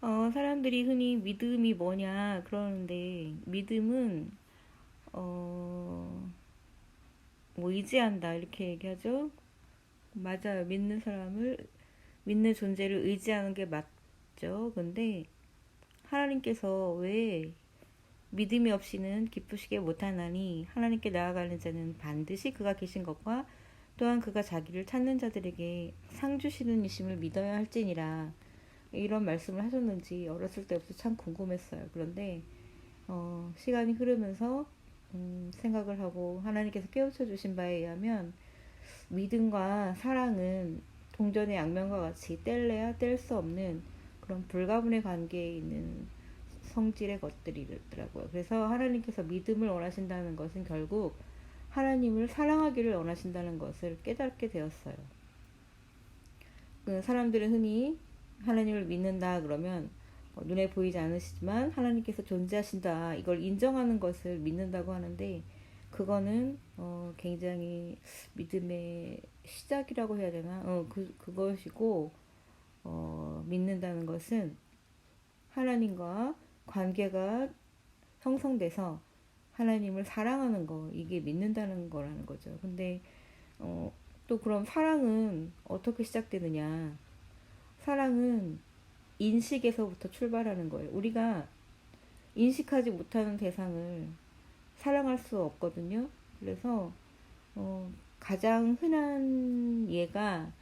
어, 사람들이 흔히 믿음이 뭐냐 그러는데 믿음은 어, 뭐 의지한다 이렇게 얘기하죠. 맞아요. 믿는 사람을 믿는 존재를 의지하는 게 맞죠. 근데 하나님께서 왜 믿음이 없이는 기쁘시게 못하나니 하나님께 나아가는 자는 반드시 그가 계신 것과 또한 그가 자기를 찾는 자들에게 상 주시는 이심을 믿어야 할지니라 이런 말씀을 하셨는지 어렸을 때부터 참 궁금했어요. 그런데 어, 시간이 흐르면서 음, 생각을 하고 하나님께서 깨우쳐 주신 바에 의하면 믿음과 사랑은 동전의 양면과 같이 뗄래야 뗄 수 없는 그런 불가분의 관계에 있는 성질의 것들이더라고요. 그래서 하나님께서 믿음을 원하신다는 것은 결국 하나님을 사랑하기를 원하신다는 것을 깨닫게 되었어요. 그 사람들은 흔히 하나님을 믿는다 그러면 어, 눈에 보이지 않으시지만 하나님께서 존재하신다 이걸 인정하는 것을 믿는다고 하는데 그거는 어 굉장히 믿음의 시작이라고 해야 되나 어 그 그것이고 어 믿는다는 것은 하나님과 관계가 형성돼서 하나님을 사랑하는 거 이게 믿는다는 거라는 거죠. 근데 어, 또 그럼 사랑은 어떻게 시작되느냐? 사랑은 인식에서부터 출발하는 거예요. 우리가 인식하지 못하는 대상을 사랑할 수 없거든요. 그래서 어, 가장 흔한 예가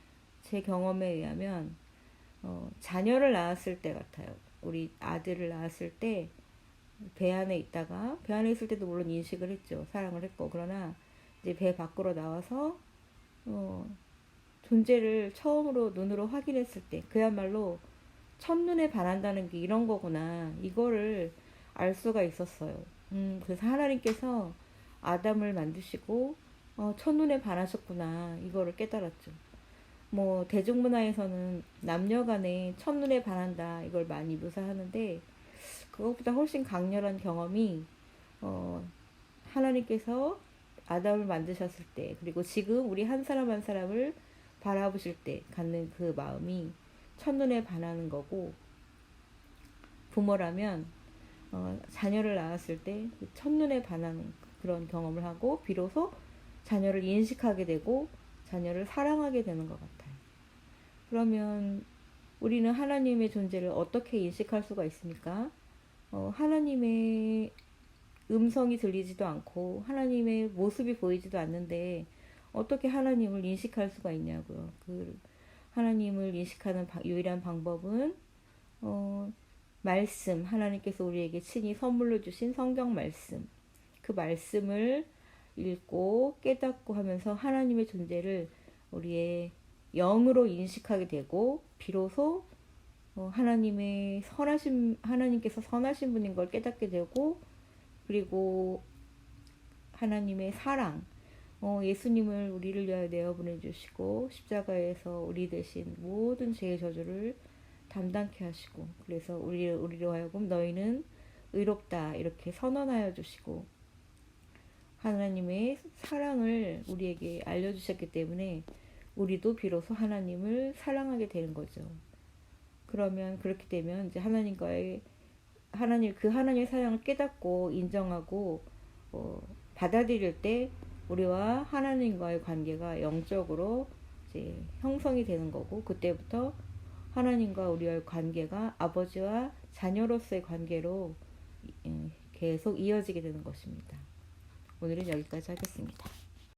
제 경험에 의하면 어, 자녀를 낳았을 때 같아요. 우리 아들을 낳았을 때 배 안에 있다가 배 안에 있을 때도 물론 인식을 했죠. 사랑을 했고 그러나 이제 배 밖으로 나와서 어, 존재를 처음으로 눈으로 확인했을 때 그야말로 첫눈에 반한다는 게 이런 거구나 이거를 알 수가 있었어요. 음, 그래서 하나님께서 아담을 만드시고 어, 첫눈에 반하셨구나 이거를 깨달았죠. 뭐 대중문화에서는 남녀간에 첫눈에 반한다 이걸 많이 묘사하는데 그것보다 훨씬 강렬한 경험이 어, 하나님께서 아담을 만드셨을 때 그리고 지금 우리 한 사람 한 사람을 바라보실 때 갖는 그 마음이 첫눈에 반하는 거고 부모라면 어, 자녀를 낳았을 때그 첫눈에 반하는 그런 경험을 하고 비로소 자녀를 인식하게 되고 자녀를 사랑하게 되는 것 같아요. 그러면 우리는 하나님의 존재를 어떻게 인식할 수가 있습니까? 어, 하나님의 음성이 들리지도 않고 하나님의 모습이 보이지도 않는데 어떻게 하나님을 인식할 수가 있냐고요. 그 하나님을 인식하는 바, 유일한 방법은 어, 말씀 하나님께서 우리에게 친히 선물로 주신 성경 말씀 그 말씀을 읽고 깨닫고 하면서 하나님의 존재를 우리의 영으로 인식하게 되고 비로소 어, 하나님의 선하신 하나님께서 선하신 분인 걸 깨닫게 되고 그리고 하나님의 사랑 어, 예수님을 우리를 위하여 내어 보내주시고 십자가에서 우리 대신 모든 죄의 저주를 담당케 하시고 그래서 우리 우리로 하여금 너희는 의롭다 이렇게 선언하여 주시고 하나님의 사랑을 우리에게 알려주셨기 때문에 우리도 비로소 하나님을 사랑하게 되는 거죠. 그러면 그렇게 되면 이제 하나님과의 하나님 그 하나님의 사랑을 깨닫고 인정하고 어, 받아들일 때 우리와 하나님과의 관계가 영적으로 이제 형성이 되는 거고 그때부터 하나님과 우리와의 관계가 아버지와 자녀로서의 관계로 계속 이어지게 되는 것입니다. 오늘은 여기까지 하겠습니다.